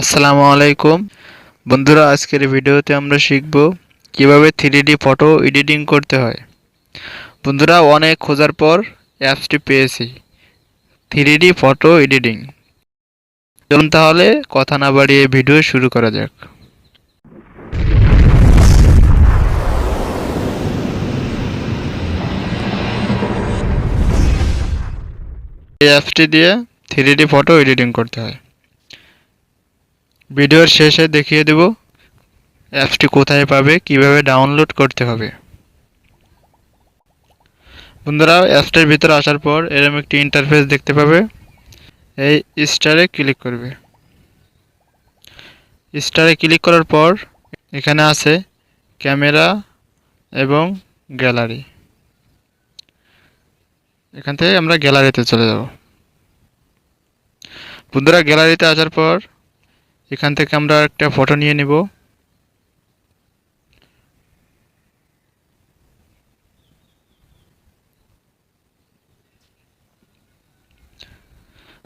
আসসালামু আলাইকুম। বন্ধুরা, আজকের ভিডিওতে আমরা শিখব কীভাবে থ্রি ফটো এডিটিং করতে হয়। বন্ধুরা, অনেক খোঁজার পর অ্যাপসটি পেয়েছি। থ্রি ফটো এডিটিং চলুন তাহলে কথা না বাড়িয়ে ভিডিও শুরু করা যাক। এই অ্যাপসটি দিয়ে থ্রি ফটো এডিটিং করতে হয়। ভিডিওর শেষে দেখিয়ে দেব, অ্যাপসটি কোথায় পাবে, কীভাবে ডাউনলোড করতে হবে। বন্ধুরা, অ্যাপসটির ভিতরে আসার পর এরকম একটি ইন্টারফেস দেখতে পাবে। এই স্টারে ক্লিক করবে। স্টারে ক্লিক করার পর এখানে আছে ক্যামেরা এবং গ্যালারি এখান থেকে আমরা গ্যালারিতে চলে যাব। বন্ধুরা গ্যালারিতে আসার পর এখান থেকে আমরা একটা ফটো নিয়ে নেব।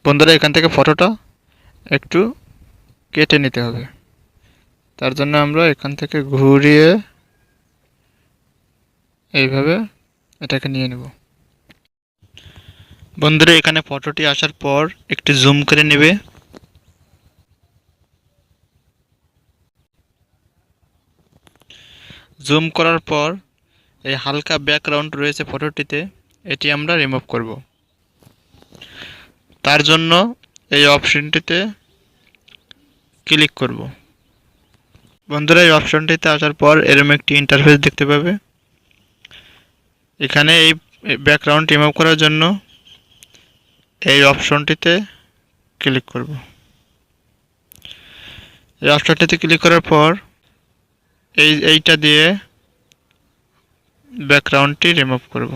বন্ধুরা, এখান থেকে ফটোটা একটু কেটে নিতে হবে। তার জন্য আমরা এখান থেকে ঘুরিয়ে এইভাবে এটাকে নিয়ে নেব। বন্ধুরা, এখানে ফটোটি আসার পর একটু জুম করে নেবে। জুম করার পর এই হালকা ব্যাকগ্রাউন্ড রয়েছে ফটোটিতে এটি আমরা রিমুভ করব। তার জন্য এই অপশনটিতে ক্লিক করব। বন্ধুরা, এই অপশনটিতে আসার পর এরম একটি ইন্টারফেস দেখতে পাবে। এখানে এই ব্যাকগ্রাউন্ড রিমুভ করার জন্য এই অপশনটিতে ক্লিক করব। এই অপশনটিতে ক্লিক করার পর এই, এইটা দিয়ে ব্যাকগ্রাউন্ডটি রিমুভ করব।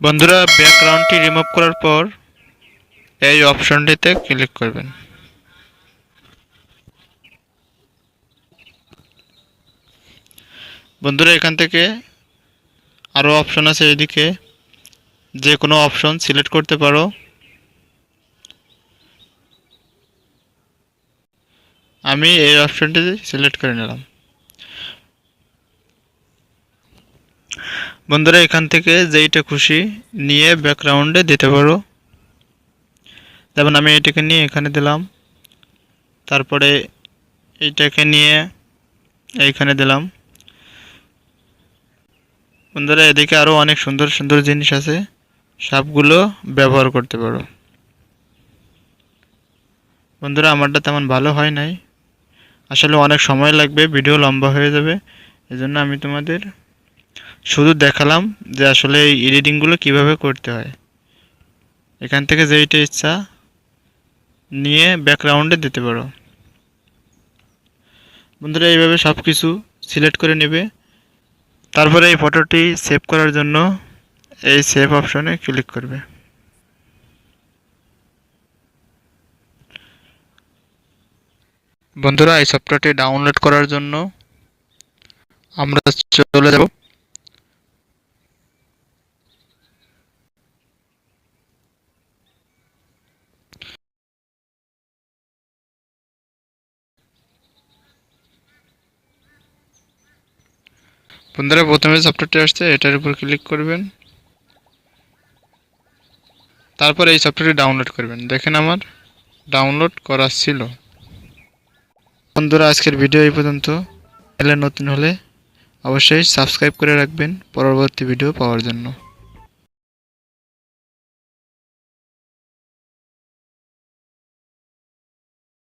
বন্ধুরা ব্যাকগ্রাউন্ডটি রিমুভ করার পর এই অপশনটিতে ক্লিক করবেন। বন্ধুরা, এখান থেকে আরও অপশন আছে এদিকে যে কোনো অপশন সিলেক্ট করতে পারো। আমি এই অপশনটি সিলেক্ট করে নিলাম। বন্ধুরা, এখান থেকে যেইটা খুশি নিয়ে ব্যাকগ্রাউন্ডে দিতে পারো। যেমন আমি এটাকে নিয়ে এখানে দিলাম। তারপরে এইটাকে নিয়ে এইখানে দিলাম। বন্ধুরা, এদিকে আরও অনেক সুন্দর সুন্দর জিনিস আছে। সবগুলো ব্যবহার করতে পারো। বন্ধুরা, আমারটা তেমন ভালো হয় নাই। আসলে অনেক সময় লাগবে ভিডিও লম্বা হয়ে যাবে। এজন্য আমি তোমাদের শুধু দেখালাম যে আসলে এই এডিটিংগুলো কীভাবে করতে হয়। এখান থেকে যেইটা ইচ্ছা নিয়ে ব্যাকগ্রাউন্ডে দিতে পারো। বন্ধুরা, এইভাবে সব কিছু সিলেক্ট করে নেবে। তারপরে এই ফটোটি সেভ করার জন্য এই সেভ অপশনে ক্লিক করবে। বন্ধুরা, এই সফটওয়্যারটি ডাউনলোড করার জন্য আমরা চলে যাব। বন্ধুরা, প্রথমে সফটওয়্যারটি আসছে, এটার উপর ক্লিক করবেন। তারপর এই সফটওয়্যারটি ডাউনলোড করবেন। দেখেন আমার ডাউনলোড করা ছিল। বন্ধুরা, আজকের ভিডিও এই পর্যন্ত। এলে নতুন হলে অবশ্যই সাবস্ক্রাইব করে রাখবেন। পরবর্তী ভিডিও পাওয়ার জন্য।